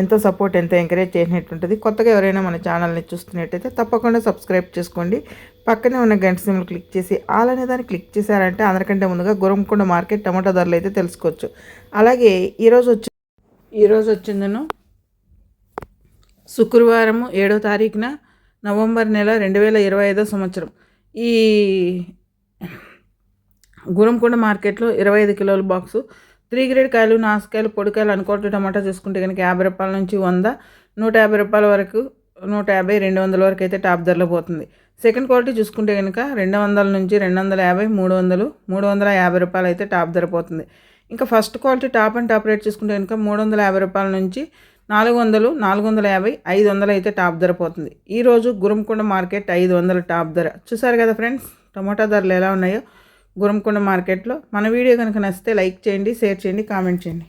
ఎంతో సపోర్ట్ ఎంతో ఎంకరేజ్ చేసినట్టుంటుంది కొత్తగా ఎవరైనా మన ఛానల్ని చూస్తున్నట్టయితే తప్పకుండా సబ్స్క్రైబ్ చేసుకోండి. పక్కనే ఉన్న గంట సిమ్లు క్లిక్ చేసి ఆల్ అనే దాన్ని క్లిక్ చేశారంటే అందరికంటే ముందుగా గురంకొండ మార్కెట్ టమాటా ధరలు అయితే తెలుసుకోవచ్చు. అలాగే ఈరోజు వచ్చి ఈరోజు వచ్చిందను. శుక్రవారం ఏడో తారీఖున నవంబర్ నెల రెండు వేల ఇరవై ఐదో సంవత్సరం. ఈ గురంకొండ మార్కెట్లో ఇరవై ఐదు కిలోల బాక్సు త్రీ గ్రేడ్ కాయలు నాసుకాయలు పొడికాయలు అనుకోవటం టమాటా చూసుకుంటే కనుక యాభై రూపాయల నుంచి వంద నూట యాభై రూపాయల వరకు నూట యాభై రెండు వందల వరకు అయితే టాప్ ధరలో పోతుంది. సెకండ్ క్వాలిటీ చూసుకుంటే కనుక రెండు వందల నుంచి రెండు వందల యాభై మూడు వందలు మూడు వందల యాభై రూపాయలు అయితే టాప్ ధర పోతుంది. ఇంకా first quality top and top rate చూసుకుంటే కనుక మూడు వందల యాభై రూపాయల నుంచి నాలుగు వందలు నాలుగు వందల యాభై ఐదు వందలు అయితే టాప్ ధర పోతుంది. ఈరోజు గురంకొండ మార్కెట్ ఐదు వందల టాప్ ధర. చూసారు కదా ఫ్రెండ్స్ టమాటా ధరలు ఎలా ఉన్నాయో? గురంకొండ మార్కెట్లో. మన వీడియో కనుక నచ్చితే లైక్ చేయండి షేర్ చేయండి కామెంట్ చేయండి.